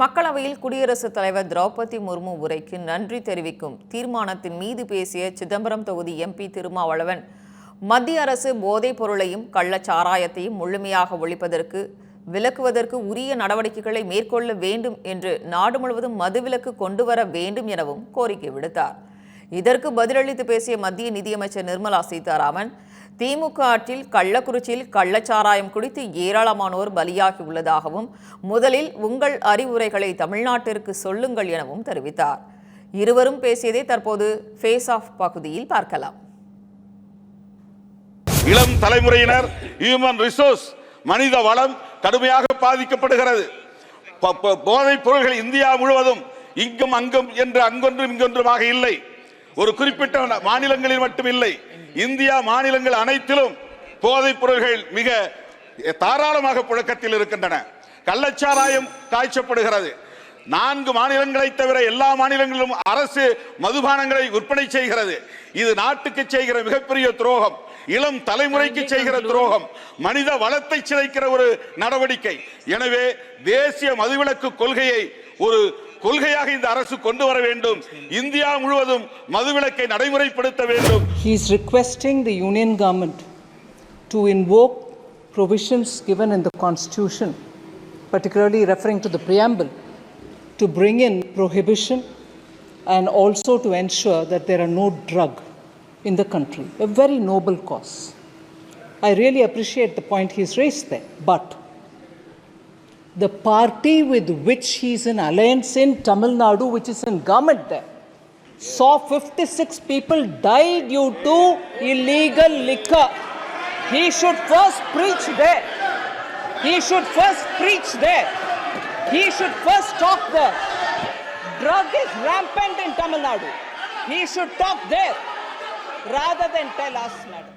மக்களவையில் குடியரசுத் தலைவர் திரௌபதி முர்மு உரைக்கு நன்றி தெரிவிக்கும் தீர்மானத்தின் மீது பேசிய சிதம்பரம் தொகுதி எம்பி திருமாவளவன் மத்திய அரசு போதைப் பொருளையும் கள்ளச்சாராயத்தையும் முழுமையாக ஒழிப்பதற்கு விலக்குவதற்கு உரிய நடவடிக்கைகளை மேற்கொள்ள வேண்டும் என்று நாடு முழுவதும் மதுவிலக்கு கொண்டு வர வேண்டும் எனவும் கோரிக்கை விடுத்தார். இதற்கு பதிலளித்து பேசிய மத்திய நிதியமைச்சர் நிர்மலா சீதாராமன் திமுக ஆட்சியில் கள்ளக்குறிச்சியில் கள்ளச்சாராயம் குடித்து ஏராளமானோர் பலியாகி உள்ளதாகவும் முதலில் உங்கள் அறிவுரைகளை தமிழ்நாட்டிற்கு சொல்லுங்கள் எனவும் தெரிவித்தார். இருவரும் பேசியதை தற்போது ஃபேஸ் ஆஃப் பகுதியில் பார்க்கலாம். இளம் தலைமுறையினர் ஹியூமன் ரிசோர்ஸ் மனித வளம் கடுமையாக பாதிக்கப்படுகிறது. போதைப் பொருள்கள் இந்தியா முழுவதும் இங்கும் அங்கும் என்று அங்கொன்றும் இங்கொன்றுமாக இல்லை. ஒரு குறிப்பிட்ட மாநிலங்களில் மட்டுமில்லை இந்தியா மாநிலங்கள் அனைத்திலும் போதைப் பொருள்கள் மிக தாராளமாக புழக்கத்தில் இருக்கின்றன. கள்ளச்சாராயம் காய்ச்சப்படுகிறது. நான்கு மாநிலங்களை தவிர எல்லா மாநிலங்களிலும் அரசு மதுபானங்களை விற்பனை செய்கிறது. இது நாட்டுக்கு செய்கிற மிகப்பெரிய துரோகம் இளம் தலைமுறைக்கு செய்கிற துரோகம் மனித வளத்தை சிதைக்கிற ஒரு நடவடிக்கை. எனவே தேசிய மதுவிலக்கு கொள்கையை ஒரு கொள்கையாக இந்த அரசு கொண்டு வர வேண்டும் இந்தியா முழுவதும் மதுவிலக்கை நடைமுறைப்படுத்த வேண்டும் He is requesting the Union government to invoke provisions given in the Constitution, particularly referring to the preamble, to bring in prohibition and also to ensure that there are no drug in the country. A very noble cause. I really appreciate the point he's raised there, but the party with which he's in alliance in Tamil Nadu, which is in government there, saw 56 people die due to illegal liquor. He should first preach there. He should first preach there. He should first talk there. Drug is rampant in Tamil Nadu. He should talk there rather than tell us, madam.